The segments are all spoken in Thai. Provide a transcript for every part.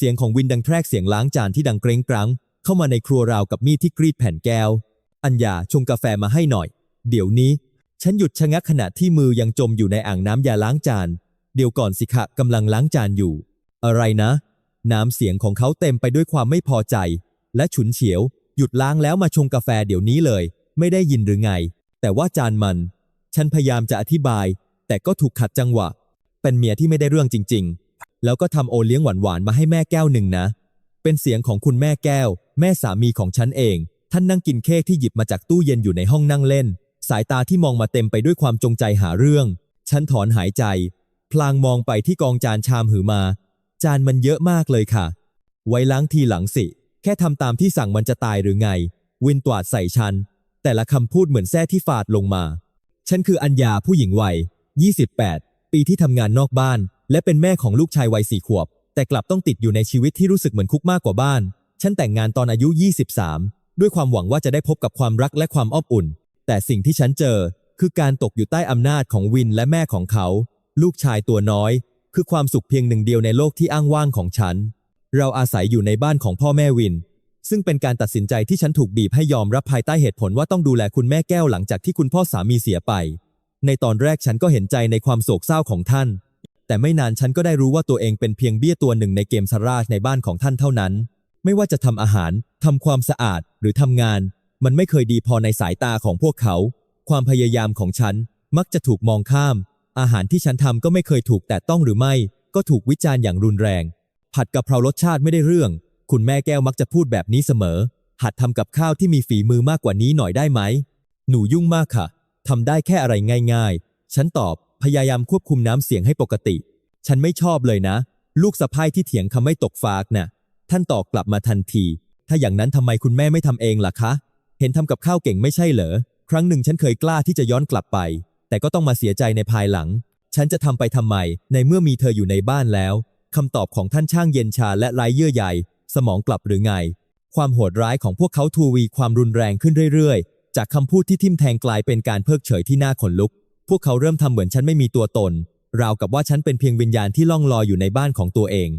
เสียงของวินดังแทรกเสียงล้างจานที่ดังเกรงกรัง เข้ามาในครัวราวกับมีดที่กรีดแผ่นแก้ว อัญญาชงกาแฟมาให้หน่อย เดี๋ยวนี้ ฉันหยุดชะงักขณะที่มือยังจมอยู่ในอ่างน้ำยาล้างจาน เดี๋ยวก่อนสิคะกำลังล้างจานอยู่ อะไรนะ น้ำเสียงของเขาเต็มไปด้วยความไม่พอใจ และฉุนเฉียว หยุดล้างแล้วมาชงกาแฟเดี๋ยวนี้เลย ไม่ได้ยินหรือไง แต่ว่าจานมัน ฉันพยายามจะอธิบาย แต่ก็ถูกขัดจังหวะ เป็นเมียที่ไม่ได้เรื่องจริง ๆ แล้วก็ทำโอเลี้ยงหวานๆมาให้แม่แก้วหนึ่งนะ เป็นเสียงของคุณแม่แก้ว แม่สามีของฉันเอง ท่านนั่งกินเค้กที่หยิบมาจากตู้เย็นอยู่ในห้องนั่งเล่น สายตาที่มองมาเต็มไปด้วยความจงใจหาเรื่อง ฉันถอนหายใจ พลางมองไปที่กองจานชามหือมา จานมันเยอะมากเลยค่ะ ไว้ล้างทีหลังสิ แค่ทำตามที่สั่งมันจะตายหรือไง วินตวาดใส่ฉัน แต่ละคำพูดเหมือนแส้ที่ฟาดลงมา ฉันคืออัญญาผู้หญิงวัย 28 ปีที่ทำงานนอกบ้าน และเป็นแม่ของลูกชายวัยสี่ขวบ แต่กลับต้องติดอยู่ในชีวิตที่รู้สึกเหมือนคุกมากกว่าบ้าน ฉันแต่งงานตอนอายุ 23 ด้วยความหวังว่าจะได้พบกับความรักและความอบอุ่น แต่สิ่งที่ฉันเจอ คือการตกอยู่ใต้อำนาจของวินและแม่ของเขา ลูกชายตัวน้อย คือความสุขเพียงหนึ่งเดียวในโลกที่อ้างว่างของฉัน เราอาศัยอยู่ในบ้านของพ่อแม่วิน ซึ่งเป็นการตัดสินใจที่ฉันถูกบีบให้ยอมรับภายใต้เหตุผลว่าต้องดูแลคุณแม่แก้วหลังจากที่คุณพ่อสามีเสียไป ในตอนแรกฉันก็เห็นใจในความโศกเศร้าของท่าน แต่ไม่นานฉันก็ได้รู้ว่าตัวเองเป็นเพียงเบี้ยตัวหนึ่งในเกมสราชในบ้านของท่านเท่านั้น ไม่ว่าจะทำอาหารทำความสะอาดหรือทำงาน มันไม่เคยดีพอในสายตาของพวกเขา ความพยายามของฉันมักจะถูกมองข้าม อาหารที่ฉันทำก็ไม่เคยถูกแตะต้องหรือไม่ ก็ถูกวิจารณ์อย่างรุนแรง ผัดกะเพรารสชาติไม่ได้เรื่อง คุณแม่แก้วมักจะพูดแบบนี้เสมอ หัดทำกับข้าวที่มีฝีมือมากกว่านี้หน่อยได้ไหม หนูยุ่งมากค่ะทำได้แค่อะไรง่าย ๆ ฉันตอบ พยายามควบคุมน้ำเสียงให้ปกติ ฉันไม่ชอบเลยนะ ลูกสะพ้ายที่เถียงคำไม่ตกฟากน่ะ ท่านตอบกลับมาทันที ถ้าอย่างนั้นทำไมคุณแม่ไม่ทำเองล่ะคะ เห็นทำกับข้าวเก่งไม่ใช่เหรอ ครั้งหนึ่งฉันเคยกล้าที่จะย้อนกลับไป แต่ก็ต้องมาเสียใจในภายหลัง ฉันจะทำไปทำไม ในเมื่อมีเธออยู่ในบ้านแล้วคำตอบของท่านช่างเย็นชาและไร้เยื่อใยสมองกลับหรือไง ความโหดร้ายของพวกเขาทูวีความรุนแรงขึ้นเรื่อยๆ จากคำพูดที่ทิ่มแทงกลายเป็นการเพิกเฉยที่น่าขนลุก พวกเขาเริ่มทำเหมือนฉันไม่มีตัวตน ราวกับว่าฉันเป็นเพียงวิญญาณที่ล่องลอยอยู่ในบ้านของตัวเอง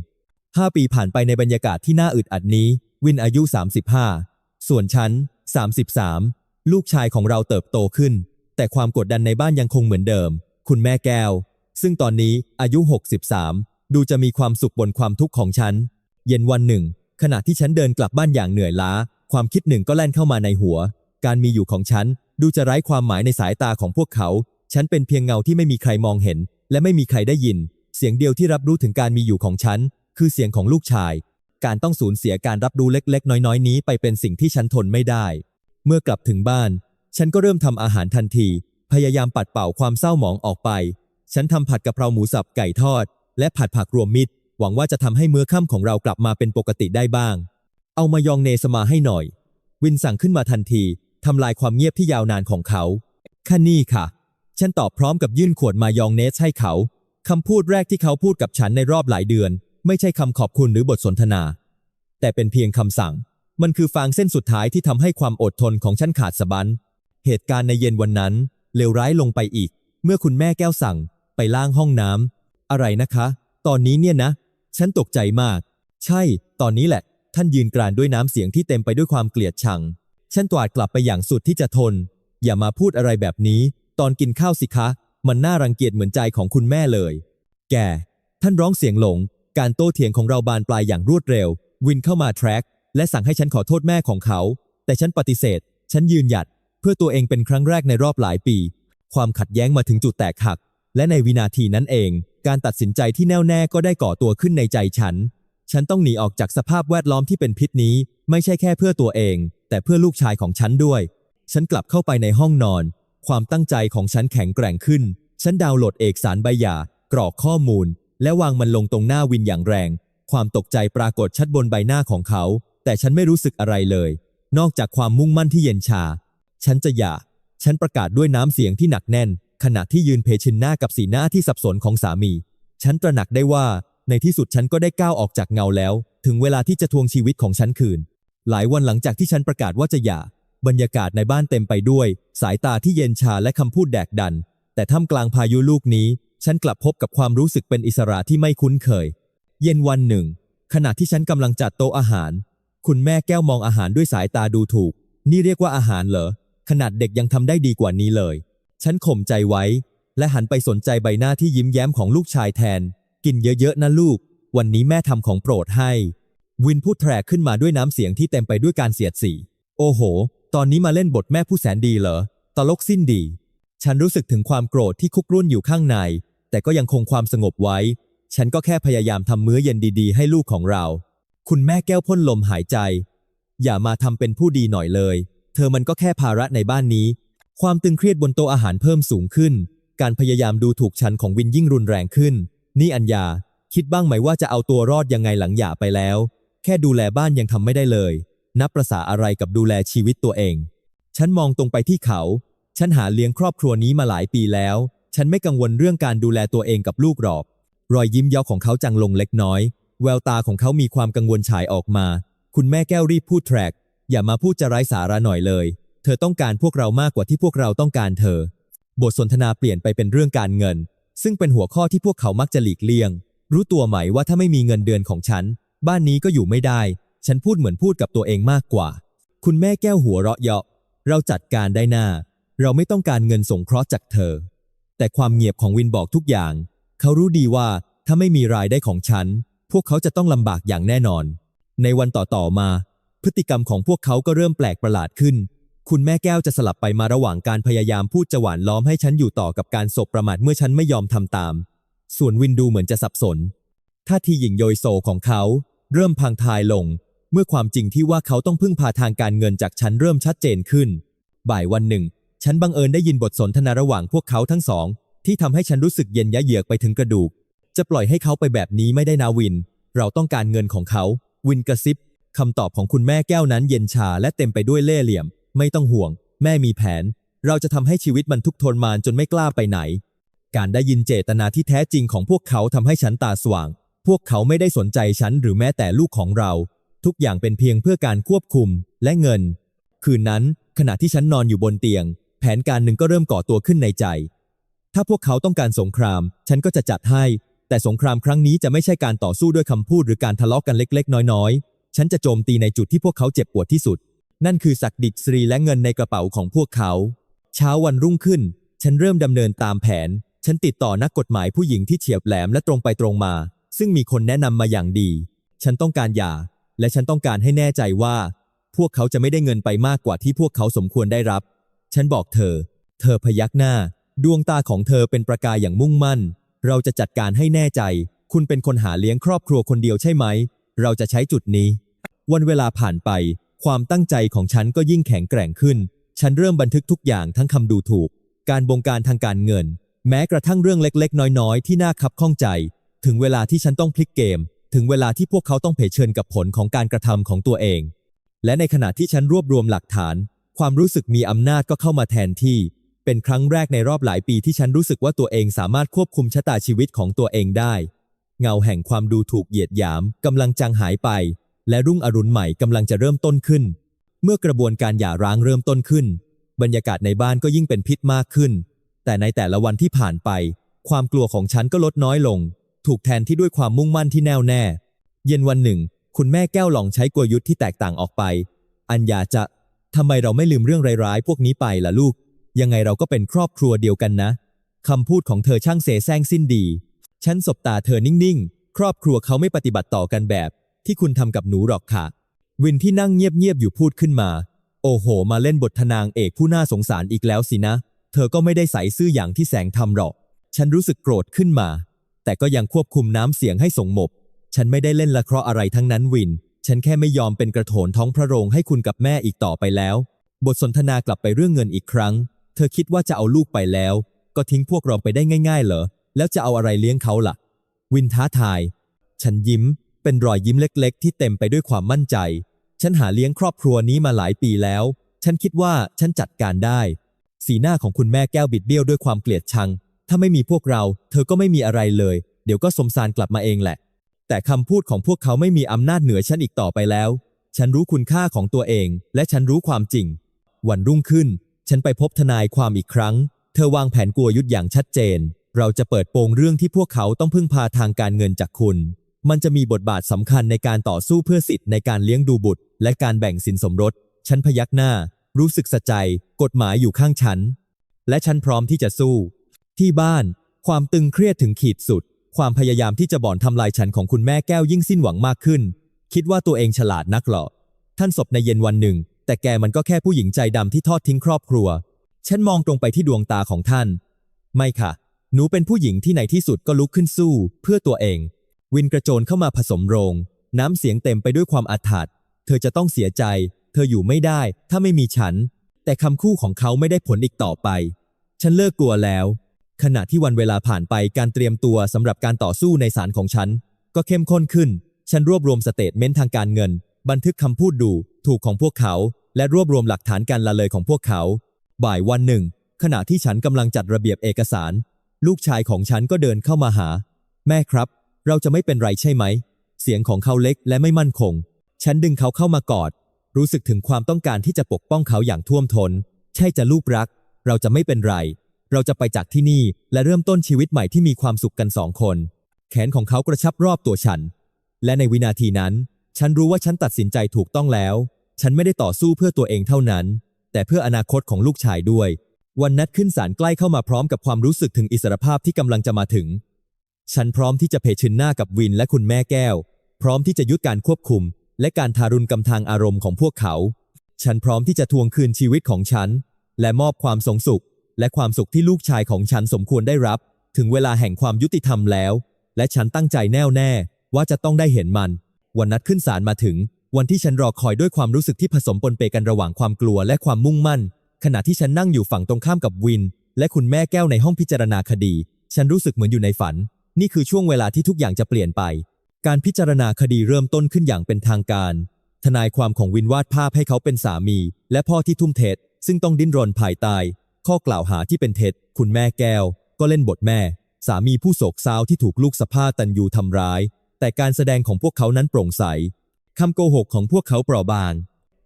ห้าปีผ่านไปในบรรยากาศที่น่าอึดอัดนี้ วินอายุ 35 ส่วนฉัน 33 ลูกชายของเราเติบโตขึ้น แต่ความกดดันในบ้านยังคงเหมือนเดิม คุณแม่แก้ว ซึ่งตอนนี้อายุ 63 ดูจะมีความสุขบนความทุกข์ของฉัน เย็นวันหนึ่ง ขณะที่ฉันเดินกลับบ้านอย่างเหนื่อยล้า ความคิดหนึ่งก็แล่นเข้ามาในหัว การมีอยู่ของฉันดูจะไร้ความหมายในสายตาของพวกเขา ฉันเป็นเพียงเงาที่ไม่มีใครมองเห็น และไม่มีใครได้ยิน เสียงเดียวที่รับรู้ถึงการมีอยู่ของฉัน คือเสียงของลูกชาย การต้องสูญเสียการรับรู้เล็กๆ น้อยๆ นี้ไปเป็นสิ่งที่ฉันทนไม่ได้ เมื่อกลับถึงบ้าน ฉันก็เริ่มทำอาหารทันที พยายามปัดเป่าความเศร้าหมองออกไป ฉันทำผัดกะเพราหมูสับไก่ทอด และผัดผักรวมมิตร หวังว่าจะทำให้มื้อค่ำของเรากลับมาเป็นปกติได้บ้าง เอามายองเนสมาให้หน่อย วินสั่งขึ้นมาทันทีทำลายความเงียบที่ยาวนานของเขาค่นี่ค่ะ ฉันตอบพร้อมกับยื่นขวดมายองเนสให้เขา คำพูดแรกที่เขาพูดกับฉันในรอบหลายเดือน ไม่ใช่คำขอบคุณหรือบทสนทนา แต่เป็นเพียงคำสั่ง มันคือฟางเส้นสุดท้ายที่ทำให้ความอดทนของฉันขาดสะบั้นเหตุการณ์ในเย็นวันนั้นเลวร้ายลงไปอีก เมื่อคุณแม่แก้วสั่ง ไปล้างห้องน้ำอะไรนะคะ ตอนนี้เนี่ยนะ ฉันตกใจมาก ใช่ ตอนนี้แหละ ท่านยืนกรานด้วยน้ำเสียงที่เต็มไปด้วยความเกลียดชัง ฉันตวาดกลับไปอย่างสุดที่จะทน อย่ามาพูดอะไรแบบนี้ ตอนกินข้าวสิคะ มันน่ารังเกียจเหมือนใจของคุณแม่เลย แก ท่านร้องเสียงหลง การโต้เถียงของเราบานปลายอย่างรวดเร็ว วินเข้ามาแทร็กและสั่งให้ฉันขอโทษแม่ของเขา แต่ฉันปฏิเสธ ฉันยืนหยัด เพื่อตัวเองเป็นครั้งแรกในรอบหลายปี ความขัดแย้งมาถึงจุดแตกหัก และในวินาทีนั้นเอง การตัดสินใจที่แน่วแน่ก็ได้ก่อตัวขึ้นในใจฉัน ฉันต้องหนีออกจากสภาพแวดล้อมที่เป็นพิษนี้ ไม่ใช่แค่เพื่อตัวเอง แต่เพื่อลูกชายของฉันด้วย ฉันกลับเข้าไปในห้องนอน ความตั้งใจของฉันแข็งแกร่งขึ้น ฉันดาวน์โหลดเอกสารใบหย่ากรอกข้อมูล และวางมันลงตรงหน้าวินอย่างแรง ความตกใจปรากฏชัดบนใบหน้าของเขา แต่ฉันไม่รู้สึกอะไรเลย นอกจากความมุ่งมั่นที่เย็นชา ฉันจะหย่า ฉันประกาศด้วยน้ำเสียงที่หนักแน่น ขณะที่ยืนเพชินหน้ากับสีหน้าที่สับสนของสามี ฉันตระหนักได้ว่า ในที่สุดฉันก็ได้ก้าวออกจากเงาแล้ว ถึงเวลาที่จะทวงชีวิตของฉันคืน หลายวันหลังจากที่ฉันประกาศว่าจะหย่า บรรยากาศในบ้านเต็มไปด้วย สายตาที่เย็นชาและคำพูดแดกดัน แต่ท่ามกลางพายุลูกนี้ ฉันกลับพบกับความรู้สึกเป็นอิสระที่ไม่คุ้นเคย เย็นวันหนึ่ง ขณะที่ฉันกำลังจัดโต๊ะอาหาร คุณแม่แก้วมองอาหารด้วยสายตาดูถูก นี่เรียกว่าอาหารเหรอ ขนาดเด็กยังทำได้ดีกว่านี้เลย ฉันข่มใจไว้ และหันไปสนใจใบหน้าที่ยิ้มแย้มของลูกชายแทน กินเยอะๆนะลูก วันนี้แม่ทำของโปรดให้ วินพูดแทรกขึ้นมาด้วยน้ำเสียงที่เต็มไปด้วยการเสียดสี โอ้โห ตอนนี้มาเล่นบทแม่ผู้แสนดีเหรอ ตลกสิ้นดี ฉันรู้สึกถึงความโกรธที่คุกรุ่นอยู่ข้างใน แต่ก็ยังคงความสงบไว้ ฉันก็แค่พยายามทำมื้อเย็นดีๆ ให้ลูกของเรา คุณแม่แก้วพ่นลมหายใจ อย่ามาทำเป็นผู้ดีหน่อยเลย เธอมันก็แค่ภาระในบ้านนี้ ความตึงเครียดบนโต๊ะอาหารเพิ่มสูงขึ้น การพยายามดูถูกฉันของวินยิ่งรุนแรงขึ้น นี่อัญญา คิดบ้างไหมว่าจะเอาตัวรอดยังไงหลังหย่าไปแล้ว แค่ดูแลบ้านยังทำไม่ได้เลย นับประษาอะไรกับดูแลชีวิตตัวเอง ฉันมองตรงไปที่เขา ฉันหาเลี้ยงครอบครัวนี้มาหลายปีแล้ว ฉันไม่กังวลเรื่องการดูแลตัวเองกับลูกหรอก รอยยิ้มเย้าของเขาจางลงเล็กน้อย แววตาของเขามีความกังวลฉายออกมา คุณแม่แก้วรีบพูดแทรก อย่ามาพูดจะไร้สาระหน่อยเลย เธอต้องการพวกเรามากกว่าที่พวกเราต้องการเธอ บทสนทนาเปลี่ยนไปเป็นเรื่องการเงิน ซึ่งเป็นหัวข้อที่พวกเขามักจะหลีกเลี่ยง รู้ตัวไหมว่าถ้าไม่มีเงินเดือนของฉัน บ้านนี้ก็อยู่ไม่ได้ ฉันพูดเหมือนพูดกับตัวเองมากกว่า คุณแม่แก้วหัวเราะเยาะ เราจัดการได้หน้า เราไม่ต้องการเงินสงเคราะห์จากเธอ แต่ความเงียบของวินบอกทุกอย่าง เขารู้ดีว่าถ้าไม่มีรายได้ของฉัน พวกเขาจะต้องลำบากอย่างแน่นอน ในวันต่อๆมา พฤติกรรมของพวกเขาก็เริ่มแปลกประหลาดขึ้น คุณแม่แก้วจะสลับไปมาระหว่างการพยายามพูดจะหวานล้อมให้ฉันอยู่ต่อกับการศพประมาทเมื่อฉันไม่ยอมทำตาม ส่วนวินดูเหมือนจะสับสนท่าทีหยิ่งโยยโซของเขา เริ่มพังทายลง เมื่อความจริงที่ว่าเขาต้องพึ่งพาทางการเงินจากฉันเริ่มชัดเจนขึ้น บ่ายวันหนึ่ง ฉันบังเอิญได้ยินบทสนทนาระหว่างพวกเขาทั้งสอง ที่ทำให้ฉันรู้สึกเย็นยะเยือกไปถึงกระดูก จะปล่อยให้เขาไปแบบนี้ไม่ได้นาวิน เราต้องการเงินของเขา วินกระซิบคำตอบของคุณแม่แก้วนั้นเย็นชาและเต็มไปด้วยเล่ห์เหลี่ยม ไม่ต้องห่วง แม่มีแผน เราจะทำให้ชีวิตมันทุกทรมานจนไม่กล้าไปไหน การได้ยินเจตนาที่แท้จริงของพวกเขาทำให้ฉันตาสว่าง พวกเขาไม่ได้สนใจฉันหรือแม้แต่ลูกของเรา ทุกอย่างเป็นเพียงเพื่อการควบคุมและเงิน คืนนั้น ขณะที่ฉันนอนอยู่บนเตียง แผนการหนึ่งก็เริ่มก่อตัวขึ้นในใจ ถ้าพวกเขาต้องการสงคราม ฉันก็จะจัดให้ แต่สงครามครั้งนี้จะไม่ใช่การต่อสู้ด้วยคำพูดหรือการทะเลาะกันเล็ก ๆ น้อยๆ ฉันจะโจมตีในจุดที่พวกเขาเจ็บปวดที่สุด นั่นคือศักดิษรีและเงินในกระเป๋าของพวกเขา เช้าวันรุ่งขึ้น ฉันเริ่มดำเนินตามแผน ฉันติดต่อนักกฎหมายผู้หญิงที่เฉียบแหลมและตรงไปตรงมา ซึ่งมีคนแนะนำมาอย่างดี ฉันต้องการหย่า และฉันต้องการให้แน่ใจว่า พวกเขาจะไม่ได้เงินไปมากกว่าที่พวกเขาสมควรได้รับ ฉันบอกเธอ เธอพยักหน้า ดวงตาของเธอเป็นประกายอย่างมุ่งมั่น เราจะจัดการให้แน่ใจ คุณเป็นคนหาเลี้ยงครอบครัวคนเดียวใช่ไหม เราจะใช้จุดนี้ วันเวลาผ่านไป ความตั้งใจของฉันก็ยิ่งแข็งแกร่งขึ้น ฉันเริ่มบันทึกทุกอย่างทั้งคำดูถูก การบงการทางการเงิน แม้กระทั่งเรื่องเล็กๆ น้อยๆ ที่น่าคับข้องใจ ถึงเวลาที่ฉันต้องพลิกเกม ถึงเวลาที่พวกเขาต้องเผชิญกับผลของการกระทำของตัวเอง และในขณะที่ฉันรวบรวมหลักฐาน ความรู้สึกมีอำนาจก็เข้ามาแทนที่ เป็นครั้งแรกในรอบหลายปีที่ฉันรู้สึกว่าตัวเองสามารถควบคุมชะตาชีวิตของตัวเองได้ เงาแห่งความดูถูกเหยียดหยามกำลังจางหายไป และรุ่งอรุณใหม่กำลังจะเริ่มต้นขึ้น เมื่อกระบวนการหย่าร้างเริ่มต้นขึ้น บรรยากาศในบ้านก็ยิ่งเป็นพิษมากขึ้น แต่ในแต่ละวันที่ผ่านไป ความกลัวของฉันก็ลดน้อยลง ถูกแทนที่ด้วยความมุ่งมั่นที่แน่วแน่ เย็นวันหนึ่ง คุณแม่แก้วลองใช้กลยุทธ์ที่แตกต่างออกไป อัญญาจะทำไมเราไม่ลืมเรื่องร้ายๆ พวกนี้ไปล่ะลูก ยังไงเราก็เป็นครอบครัวเดียวกันนะคำพูดของเธอช่างเสแสร้งสิ้นดี ฉันสบตาเธอนิ่งๆ ครอบครัวเขาไม่ปฏิบัติต่อกันแบบ ที่คุณทำกับหนูหรอกค่ะ วินที่นั่งเงียบๆอยู่พูดขึ้นมา โอ้โห มาเล่นบททนางเอกผู้น่าสงสารอีกแล้วสินะ เธอก็ไม่ได้ใส่ซื่ออย่างที่แสงทำหรอก ฉันรู้สึกโกรธขึ้นมา แต่ก็ยังควบคุมน้ำเสียงให้สงบ ฉันไม่ได้เล่นละครอะไรทั้งนั้นวิน ฉันแค่ไม่ยอมเป็นกระโถนท้องพระโรงให้คุณกับแม่อีกต่อไปแล้ว บทสนทนากลับไปเรื่องเงินอีกครั้ง เธอคิดว่าจะเอาลูกไปแล้ว ก็ทิ้งพวกเราไปได้ง่าย ๆ เหรอ แล้วจะเอาอะไรเลี้ยงเขาล่ะ วินท้าทาย ฉันยิ้ม เป็นรอยยิ้มเล็ก ๆ ที่เต็มไปด้วยความมั่นใจ ฉันหาเลี้ยงครอบครัวนี้มาหลายปีแล้ว ฉันคิดว่าฉันจัดการได้ สีหน้าของคุณแม่แก้วบิดเบี้ยวด้วยความเกลียดชัง ถ้าไม่มีพวกเรา เธอก็ไม่มีอะไรเลย เดี๋ยวก็สมสารกลับมาเองแหละ แต่คำพูดของพวกเขาไม่มีอำนาจเหนือฉันอีกต่อไปแล้ว ฉันรู้คุณค่าของตัวเอง และฉันรู้ความจริง วันรุ่งขึ้น ฉันไปพบทนายความอีกครั้ง เธอวางแผนกลัวยุทธอย่างชัดเจน เราจะเปิดโปงเรื่องที่พวกเขาต้องพึ่งพาทางการเงินจากคุณ มันจะมีบทบาทสำคัญในการต่อสู้เพื่อสิทธิ์ในการเลี้ยงดูบุตร และการแบ่งสินสมรส ฉันพยักหน้า รู้สึกสะใจ กฎหมายอยู่ข้างฉัน และฉันพร้อมที่จะสู้ ที่บ้าน ความตึงเครียดถึงขีดสุด ความพยายามที่จะบ่อนทำลายฉันของคุณแม่แก้วยิ่งสิ้นหวังมากขึ้น คิดว่าตัวเองฉลาดนักหรอท่านศพในเย็นวันหนึ่ง แต่แกมันก็แค่ผู้หญิงใจดำที่ทอดทิ้งครอบครัว ฉันมองตรงไปที่ดวงตาของท่าน ไม่ค่ะ หนูเป็นผู้หญิงที่ในที่สุดก็ลุกขึ้นสู้ เพื่อตัวเอง วินกระโจนเข้ามาผสมโรง น้ำเสียงเต็มไปด้วยความอาถรรพ์เธอจะต้องเสียใจ เธออยู่ไม่ได้ ถ้าไม่มีฉัน แต่คำคู่ของเขาไม่ได้ผลอีกต่อไป ฉันเลิกกลัวแล้ว ขณะที่วันเวลาผ่านไปการเตรียมตัวสำหรับการต่อสู้ในศาลของฉัน ก็เข้มข้นขึ้น ฉันรวบรวมสเตทเมนต์ทางการเงิน บันทึกคำพูดดูถูกของพวกเขา และรวบรวมหลักฐานการละเลยของพวกเขา บ่ายวันหนึ่ง ขณะที่ฉันกำลังจัดระเบียบเอกสาร ลูกชายของฉันก็เดินเข้ามาหา แม่ครับ เราจะไม่เป็นไรใช่ไหม เสียงของเขาเล็กและไม่มั่นคง ฉันดึงเขาเข้ามากอด รู้สึกถึงความต้องการที่จะปกป้องเขาอย่างท่วมทนใช่จะลูกรัก เราจะไม่เป็นไร เราจะไปจากที่นี่และเริ่มต้นชีวิตใหม่ที่มีความสุขกันสองคน แขนของเขากระชับรอบตัวฉัน และในวินาทีนั้น ฉันรู้ว่าฉันตัดสินใจถูกต้องแล้ว ฉันไม่ได้ต่อสู้เพื่อตัวเองเท่านั้น แต่เพื่ออนาคตของลูกชายด้วย วันนัดขึ้นศาลใกล้เข้ามาพร้อมกับความรู้สึกถึงอิสรภาพที่กำลังจะมาถึง ฉันพร้อมที่จะเผชิญหน้ากับวินและคุณแม่แก้ว พร้อมที่จะยุดการควบคุม และการทารุณกำทางอารมณ์ของพวกเขา ฉันพร้อมที่จะทวงคืนชีวิตของฉัน และมอบความสงสุข และความสุขที่ลูกชายของฉันสมควรได้รับ ถึงเวลาแห่งความยุติธรรมแล้ว และฉันตั้งใจแน่วแน่ว่าจะต้องได้เห็นมัน วันนัดขึ้นศาลมาถึง วันที่ฉันรอคอยด้วยความรู้สึกที่ผสมปนเปกันระหว่างความกลัวและความมุ่งมั่น ขณะที่ฉันนั่งอยู่ฝั่งตรงข้ามกับวิน และคุณแม่แก้วในห้องพิจารณาคดี ฉันรู้สึกเหมือนอยู่ในฝัน นี่คือช่วงเวลาที่ทุกอย่างจะเปลี่ยนไป การพิจารณาคดีเริ่มต้นขึ้นอย่างเป็นทางการ ทนายความของวินวาดภาพให้เขาเป็นสามี และพ่อที่ทุ่มเทซึ่งต้องดิ้นรนภายใต้ ข้อกล่าวหาที่เป็นเท็จ คุณแม่แก้ว ก็เล่นบทแม่ สามีผู้โศกเศร้าที่ถูกลูกสะพ้าตันยูทำร้าย แต่การแสดงของพวกเขานั้นโปร่งใสคำโกหกของพวกเขาเปราะบาง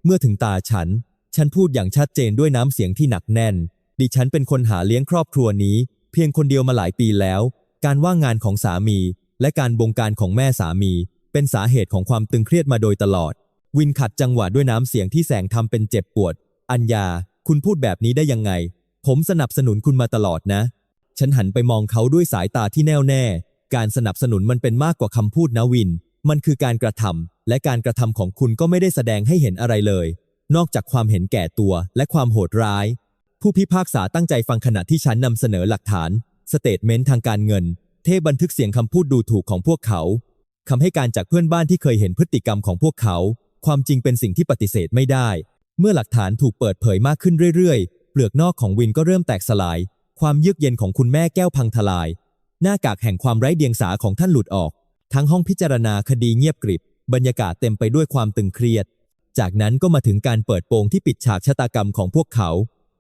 เมื่อถึงตาฉัน ฉันพูดอย่างชัดเจนด้วยน้ำเสียงที่หนักแน่น ดิฉันเป็นคนหาเลี้ยงครอบครัวนี้ เพียงคนเดียวมาหลายปีแล้ว การว่างงานของสามี และการบงการของแม่สามี เป็นสาเหตุของความตึงเครียดมาโดยตลอด วินขัดจังหวะด้วยน้ำเสียงที่แสงทำเป็นเจ็บปวด อัญญา คุณพูดแบบนี้ได้ยังไง ผมสนับสนุนคุณมาตลอดนะ ฉันหันไปมองเขาด้วยสายตาที่แน่วแน่ การสนับสนุนมันเป็นมากกว่าคำพูดนะวิน มันคือการกระทำและการกระทำของคุณก็ไม่ได้แสดงให้เห็นอะไรเลย นอกจากความเห็นแก่ตัวและความโหดร้าย ผู้พิพากษาตั้งใจฟังขณะที่ฉันนำเสนอหลักฐาน สเตทเมนต์ทางการเงิน เทบันทึกเสียงคำพูดดูถูกของพวกเขาคำให้การจากเพื่อนบ้านที่เคยเห็นพฤติกรรมของพวกเขา ความจริงเป็นสิ่งที่ปฏิเสธไม่ได้ เมื่อหลักฐานถูกเปิดเผยมากขึ้นเรื่อยๆ เปลือกนอกของวินก็เริ่มแตกสลาย ความเยือกเย็นของคุณแม่แก้วพังทลาย หน้ากากแห่งความไร้เดียงสาของท่านหลุดออก ทั้งห้องพิจารณาคดีเงียบกริบ บรรยากาศเต็มไปด้วยความตึงเครียด จากนั้นก็มาถึงการเปิดโปงที่ปิดฉากชะตากรรมของพวกเขา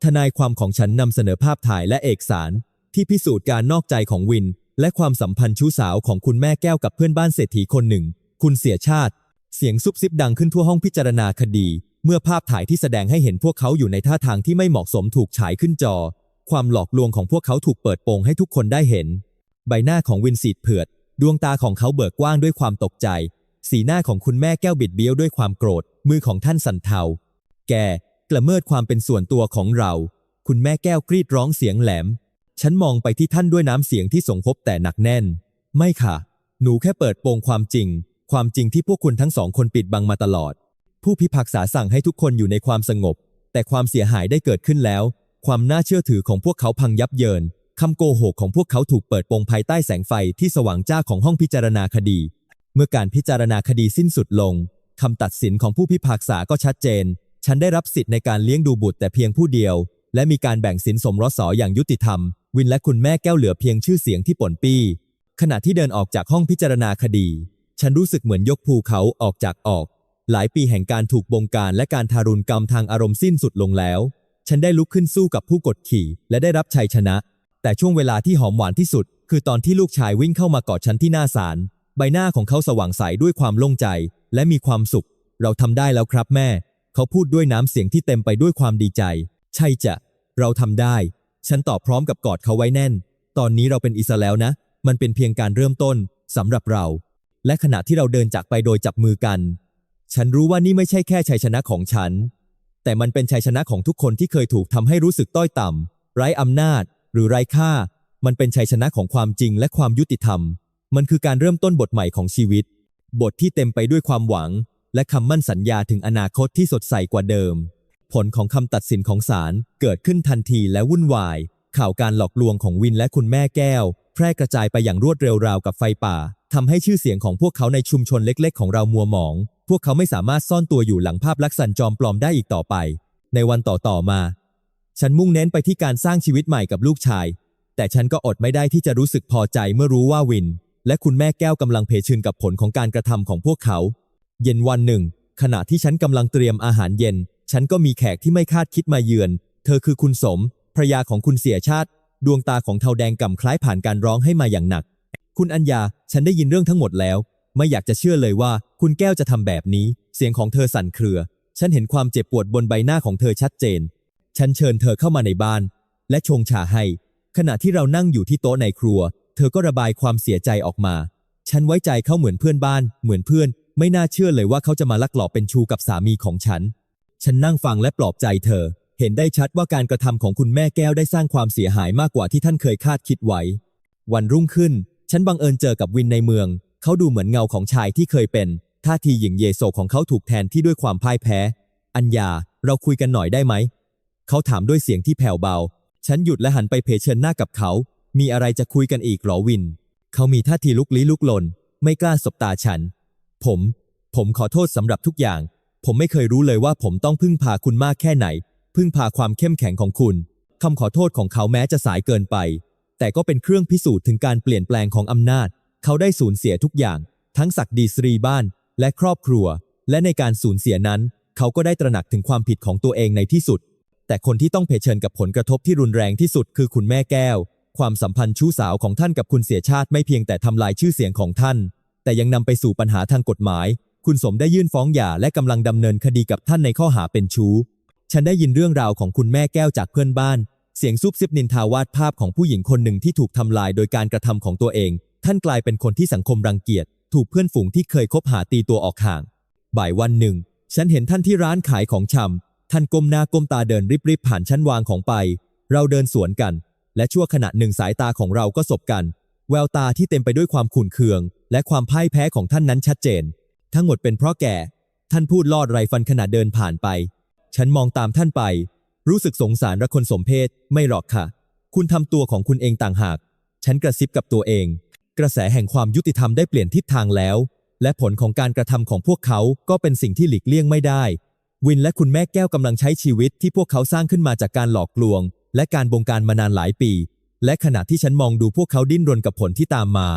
ทนายความของฉันนำเสนอภาพถ่ายและเอกสาร ที่พิสูจน์การนอกใจของวิน และความสัมพันธ์ชู้สาวของคุณแม่แก้วกับเพื่อนบ้านเศรษฐีคนหนึ่ง คุณเสียชาติ เสียงซุบซิบดังขึ้นทั่วห้องพิจารณาคดี เมื่อภาพถ่ายที่แสดงให้เห็นพวกเขาอยู่ในท่าทางที่ไม่เหมาะสมถูกฉายขึ้นจอ ความหลอกลวงของพวกเขาถูกเปิดโปงให้ทุกคนได้เห็น ใบหน้าของวินสีดเผือด ดวงตาของเขาเบิกกว้างด้วยความตกใจ สีหน้าของคุณแม่แก้วบิดเบี้ยวด้วยความโกรธ มือของท่านสั่นเทา แกกละเมิดความเป็นส่วนตัวของเรา คุณแม่แก้วกรีดร้องเสียงแหลม ฉันมองไปที่ท่านด้วยน้ำเสียงที่สงพบแต่หนักแน่น ไม่ค่ะ หนูแค่เปิดโปงความจริง ความจริงที่พวกคุณทั้งสองคนปิดบังมาตลอด ผู้พิพากษาสั่งให้ทุกคนอยู่ในความสงบ แต่ความเสียหายได้เกิดขึ้นแล้ว ความน่าเชื่อถือของพวกเขาพังยับเยินคำโกหกของพวกเขาถูกเปิดโปงภายใต้แสงไฟที่สว่างจ้าของห้องพิจารณาคดี เมื่อการพิจารณาคดีสิ้นสุดลงคำตัดสินของผู้พิพากษาก็ชัดเจน ฉันได้รับสิทธิ์ในการเลี้ยงดูบุตรแต่เพียงผู้เดียว และมีการแบ่งสินสมรสออย่างยุติธรรม วินและคุณแม่แก้วเหลือเพียงชื่อเสียงที่ป่นปี้ ขณะที่เดินออกจากห้องพิจารณาคดี ฉันรู้สึกเหมือนยกภูเขาออกจากออก หลายปีแห่งการถูกบงการและการทารุณกรรมทางอารมณ์สิ้นสุดลงแล้ว ฉันได้ลุกขึ้นสู้กับผู้กดขี่ และได้รับชัยชนะ แต่ช่วงเวลาที่หอมหวานที่สุด คือตอนที่ลูกชายวิ่งเข้ามากอดฉันที่หน้าศาลใบหน้าของเขาสว่างใสด้วยความโล่งใจ และมีความสุข เราทำได้แล้วครับแม่ เขาพูดด้วยน้ำเสียงที่เต็มไปด้วยความดีใจ ใช่จะ เราทำได้ ฉันตอบพร้อมกับกอดเขาไว้แน่น ตอนนี้เราเป็นอิสราแล้วนะ มันเป็นเพียงการเริ่มต้นสำหรับเรา และขณะที่เราเดินจากไปโดยจับมือกัน ฉันรู้ว่านี่ไม่ใช่แค่ชัยชนะของฉัน แต่มันเป็นชัยชนะของทุกคนที่เคยถูกทำให้รู้สึกต้อยต่ำไร้อำนาจ หรือไร้ค่า มันเป็นชัยชนะของความจริงและความยุติธรรม มันคือการเริ่มต้นบทใหม่ของชีวิต บทที่เต็มไปด้วยความหวัง และคำมั่นสัญญาถึงอนาคตที่สดใสกว่าเดิม ผลของคำตัดสินของศาลเกิดขึ้นทันทีและวุ่นวาย ข่าวการหลอกลวงของวินและคุณแม่แก้ว แพร่กระจายไปอย่างรวดเร็วราวกับไฟป่าทำให้ชื่อเสียงของพวกเขาในชุมชนเล็ก ๆ ของเรามัวหมอง พวกเขาไม่สามารถซ่อนตัวอยู่หลังภาพลักษณ์จอมปลอมได้อีกต่อไป ในวันต่อๆมา ฉันมุ่งเน้นไปที่การสร้างชีวิตใหม่กับลูกชาย แต่ฉันก็อดไม่ได้ที่จะรู้สึกพอใจเมื่อรู้ว่าวิน และคุณแม่แก้วกำลังเผชิญกับผลของการกระทำของพวกเขา เย็นวันหนึ่ง ขณะที่ฉันกำลังเตรียมอาหารเย็น ฉันก็มีแขกที่ไม่คาดคิดมาเยือน เธอคือคุณสมภรรยาของคุณเสียชาติ ดวงตาของเทาแดงก่ำคล้ายผ่านการร้องให้มาอย่างหนัก คุณอัญญา ฉันได้ยินเรื่องทั้งหมดแล้ว ไม่อยากจะเชื่อเลยว่า คุณแก้วจะทำแบบนี้ เสียงของเธอสั่นเครือ ฉันเห็นความเจ็บปวดบนใบหน้าของเธอชัดเจน ฉันเชิญเธอเข้ามาในบ้าน และชงชาให้ ขณะที่เรานั่งอยู่ที่โต๊ะในครัว เธอก็ระบายความเสียใจออกมา ฉันไว้ใจเขาเหมือนเพื่อนบ้าน เหมือนเพื่อน ไม่น่าเชื่อเลยว่าเขาจะมาลักหลอบเป็นชูกับสามีของฉัน ฉันนั่งฟังและปลอบใจเธอ เห็นได้ชัดว่าการกระทำของคุณแม่แก้วได้สร้างความเสียหายมากกว่าที่ท่านเคยคาดคิดไว้ วันรุ่งขึ้น ฉันบังเอิญเจอกับวินในเมือง เขาดูเหมือนเงาของชายที่เคยเป็น ท่าทีหยิ่งเยโสของเขาถูกแทนที่ด้วยความพ่ายแพ้ อัญญา เราคุยกันหน่อยได้ไหม เขาถามด้วยเสียงที่แผ่วเบา ฉันหยุดและหันไปเผชิญหน้ากับเขา มีอะไรจะคุยกันอีกหรอวิน เขามีท่าทีลุกลี้ลุกลน ไม่กล้าสบตาฉัน ผม ผมขอโทษสำหรับทุกอย่าง ผมไม่เคยรู้เลยว่าผมต้องพึ่งพาคุณมากแค่ไหน พึ่งพาความเข้มแข็งของคุณคำขอโทษของเขาแม้จะสายเกินไป แต่ก็เป็นเครื่องพิสูจน์ถึงการเปลี่ยนแปลงของอำนาจ เขาได้สูญเสียทุกอย่าง ทั้งศักดิ์ศรีบ้าน และครอบครัว และในการสูญเสียนั้น เขาก็ได้ตระหนักถึงความผิดของตัวเองในที่สุด แต่คนที่ต้องเผชิญกับผลกระทบที่รุนแรงที่สุดคือคุณแม่แก้ว ความสัมพันธ์ชู้สาวของท่านกับคุณเสียชาติไม่เพียงแต่ทำลายชื่อเสียงของท่าน แต่ยังนำไปสู่ปัญหาทางกฎหมาย คุณสมได้ยื่นฟ้องหย่าและกำลังดำเนินคดีกับท่านในข้อหาเป็นชู้ ฉันได้ยินเรื่องราวของคุณแม่แก้วจากเพื่อนบ้าน เสียงซุบซิบนินทาวาดภาพของผู้หญิงคนหนึ่งที่ถูกทำลายโดยการกระทำของตัวเอง ท่านกลายเป็นคนที่สังคมรังเกียจ ถูกเพื่อนฝูงที่เคยคบหาตีตัวออกห่าง บ่ายวันหนึ่ง ฉันเห็นท่านที่ร้านขายของชำท่านก้มหน้าก้มตาเดินริบๆผ่านชั้นวางของไป เราเดินสวนกัน และชั่วขณะหนึ่งสายตาของเราก็สบกัน แววตาที่เต็มไปด้วยความขุ่นเคือง และความพ่ายแพ้ของท่านนั้นชัดเจน ทั้งหมดเป็นเพราะแก่ ท่านพูดลอดไรฟันขณะเดินผ่านไป ฉันมองตามท่านไป รู้สึกสงสารระคนสมเพศไม่หรอกค่ะ คุณทำตัวของคุณเองต่างหาก ฉันกระซิบกับตัวเอง กระแสแห่งความยุติธรรมได้เปลี่ยนทิศทางแล้ว และผลของการกระทำของพวกเขาก็เป็นสิ่งที่หลีกเลี่ยงไม่ได้ วินและคุณแม่แก้วกำลังใช้ชีวิตที่พวกเขาสร้างขึ้นมาจากการหลอกลวง และการบงการมานานหลายปี และขณะที่ฉันมองดูพวกเขาดิ้นรนกับผลที่ตามมา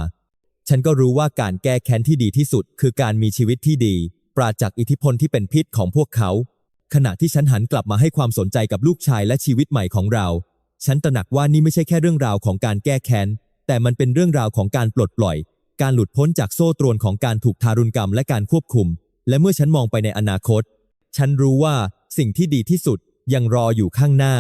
ฉันก็รู้ว่าการแก้แค้นที่ดีที่สุด คือการมีชีวิตที่ดี ปราศจากอิทธิพลที่เป็นพิษของพวกเขา ขณะที่ฉันหันกลับมาให้ความสนใจกับลูกชายและชีวิตใหม่ของเรา ฉันตระหนักว่านี่ไม่ใช่แค่เรื่องราวของการแก้แค้น แต่มันเป็นเรื่องราวของการปลดปล่อย การหลุดพ้นจากโซ่ตรวนของการถูกทารุณกรรมและการควบคุม และเมื่อฉันมองไปในอนาคต ฉันรู้ว่าสิ่งที่ดีที่สุดยังรออยู่ข้างหน้า